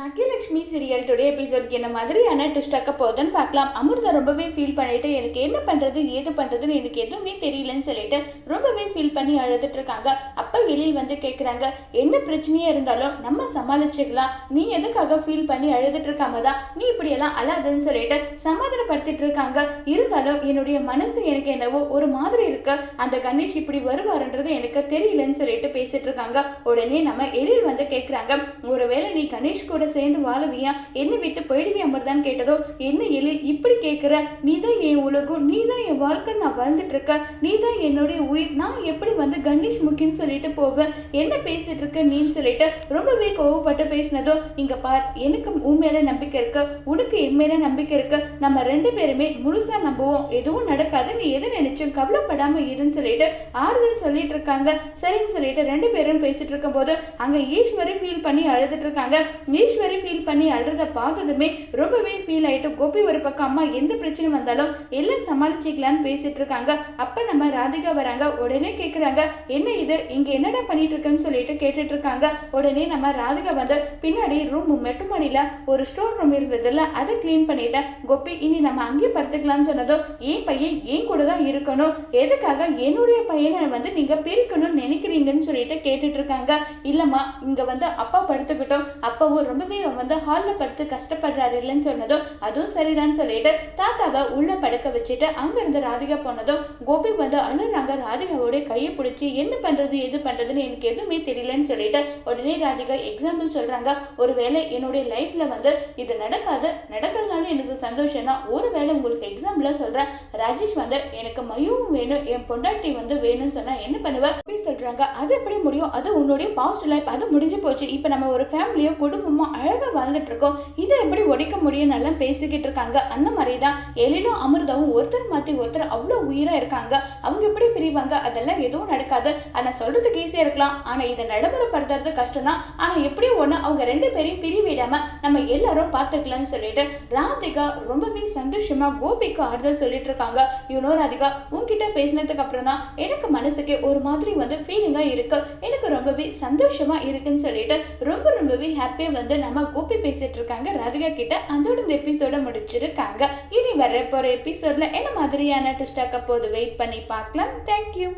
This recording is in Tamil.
பாக்கியலட்சுமி சீரியல் டுடே எபிசோட் என்ன மாதிரியான ட்விஸ்டாக்க போகுதுன்னு பார்க்கலாம். அமிர்தா ரொம்பவே ஃபீல் பண்ணிட்டு எனக்கு என்ன பண்ணுறது ஏது பண்ணுறதுன்னு எனக்கு எதுவுமே தெரியலன்னு சொல்லிட்டு ரொம்பவே ஃபீல் பண்ணி அழுதுட்டு இருக்காங்க. வெளியில் வந்து கேட்குறாங்க என்ன பிரச்சனையே இருந்தாலும் நம்ம சமாளிச்சுக்கலாம். நீ எதுக்காக ஃபீல் பண்ணி அழுதுட்டு இருக்காம தான் நீ இப்படியெல்லாம் அழாதுன்னு சொல்லிட்டு சமாதானப்படுத்திட்டு இருக்காங்க. இருந்தாலும் என்னுடைய மனசு எனக்கு என்னவோ ஒரு மாதிரி இருக்கு. அந்த கணேஷ் இப்படி வருவாருன்றது எனக்கு தெரியலன்னு சொல்லிட்டு பேசிட்டு இருக்காங்க. உடனே நம்ம எழில் வந்து கேட்குறாங்க ஒருவேளை நீ கணேஷ் கூட சேர்ந்து வாழுவியா? என்னை விட்டு போயிடுவியா அமிர்தான்னு கேட்டதோ என்ன எழில் இப்படி கேட்குற நீ தான் என் உலகம். நீ தான் என் வாழ்க்கை. நான் வாழ்ந்துட்டு இருக்க. நீ தான் என்னுடைய உயிர். நான் எப்படி வந்து கணேஷ் முக்கின்னு சொல்லிட்டு போவேன் என்ன பேசிட்டு இருக்க நீன்னு சொல்லிட்டு ரொம்பவே கோவப்பட்டு பேசினதும் இங்க பார் எனக்கு உன் மேல நம்பிக்கை இருக்கு உனக்கு என் மேல நம்பிக்கை இருக்கு. நம்ம ரெண்டு பேருமே முழுசா நம்புவோம். எதுவும் நடக்காது நீ எது நினைச்சும் கவலைப்படாம இருன்னு சொல்லிட்டு ஆறுதல் சொல்லிட்டு இருக்காங்க. சரின்னு சொல்லிட்டு ரெண்டு பேரும் பேசிட்டு இருக்கும்போது அங்க ஈஸ்வரி ஃபீல் பண்ணி அழுதுட்டு இருக்காங்க. ஈஸ்வரி ஃபீல் பண்ணி அழுறத பார்த்ததுமே ரொம்பவே ஃபீல் ஆயிட்டு கோபி ஒரு பக்கம் அம்மா எந்த பிரச்சனை வந்தாலும் எல்லாம் சமாளிச்சிக்கலான்னு பேசிட்டு இருக்காங்க. அப்ப நம்ம ராதிகா வராங்க உடனே கேக்குறாங்க என்ன இது? இங்க என்னடா பண்ணிட்டு இருக்கேன்னு சொல்லிட்டு கேட்டுட்டு இருக்காங்க உடனே நம்ம ராதிகா வந்து பின்னாடி ரூம் மெட்டுமணியில ஒரு ஸ்டோர் ரூம் இருந்ததுல அதை க்ளீன் பண்ணிட்டேன். கோபி இனி நம்ம அங்கேயே படுத்துக்கலாம்னு சொன்னதோ என் பையன்? என் கூட தான் இருக்கணும்? எதுக்காக என்னுடைய பையனை வந்து நீங்க பிரிக்கணும்னு நினைக்கிறீங்கன்னு சொல்லிட்டு கேட்டுட்டு இருக்காங்க இல்லம்மா இங்க வந்து அப்பா படுத்துக்கிட்டோம். அப்பாவும் ரொம்பவே வந்து ஹாலில் படுத்து கஷ்டப்படுறாரு இல்லைன்னு சொன்னதும் அதுவும் சரிதான்னு சொல்லிட்டு தாத்தாவை உள்ள படுக்க வச்சுட்டு அங்கிருந்து ராதிகா போனதும் கோபி வந்து அழுறாங்க. ராதிகாவோட கையை பிடிச்சி என்ன பண்றது? எது பண்ணுறது பண்ணுறதுன்னு எனக்கு எதுவுமே தெரியலன்னு சொல்லிட்டு உடனே ராதிகா எக்ஸாம்பிள் சொல்றாங்க. ஒருவேளை என்னுடைய லைஃப்பில் வந்து இது நடக்காது நடக்கிறதுனால எனக்கு சந்தோஷம் தான் ஒருவேளை உங்களுக்கு எக்ஸாம்பிளாக சொல்றேன். ராஜேஷ் வந்து எனக்கு மயுவும் வேணும் என் பொண்டாட்டி வந்து வேணும்னு சொன்னால் என்ன பண்ணுவேன் அப்படி சொல்கிறாங்க அது எப்படி முடியும்? அது உன்னுடைய பாஸ்ட் லைஃப் அது முடிஞ்சு போச்சு. இப்போ நம்ம ஒரு ஃபேமிலியோ குடும்பமோ அழகாக வாழ்ந்துட்டு இருக்கோம். இதை எப்படி ஒடிக்க முடியும் நல்லா பேசிக்கிட்டு இருக்காங்க. அந்த மாதிரி தான் எழிலும் அமிர்தாவும் ஒருத்தர் மாற்றி ஒருத்தர் அவ்வளோ உயிராக இருக்காங்க. அவங்க எப்படி பிரிவாங்க? அதெல்லாம் எதுவும் நடக்காது. ஆனால் சொல்றதுக்கு ஈஸியாக இருக்கலாம். ஆனால் இதை நடைமுறைப்படுத்துறது கஷ்டம் தான் ஆனால் எப்படியும் ஒன்று அவங்க ரெண்டு பேரையும் பிரிவிடாமல் நம்ம எல்லாரும் பார்த்துக்கலாம்னு சொல்லிட்டு ராதிகா ரொம்பவே சந்தோஷமாக கோபிக்கு ஆறுதல் சொல்லிட்டு இருக்காங்க யூனோ ராதிகா உங்ககிட்ட பேசினதுக்கு அப்புறம் தான் எனக்கு மனசுக்கு ஒரு மாதிரி வந்து ஃபீலிங்காக இருக்கு. எனக்கு ரொம்பவே சந்தோஷமாக இருக்குன்னு சொல்லிட்டு ரொம்ப ரொம்பவே ஹாப்பியாக வந்து நம்ம கோபி பேசிட்டு இருக்காங்க ராதிகா கிட்ட அதோட இந்த எபிசோட முடிச்சிருக்காங்க. இனி வர போகிற எபிசோட்ல என்ன மாதிரியான ட்விஸ்டாக்க போது வெயிட் பண்ணி பார்க்கலாம். தேங்க்யூ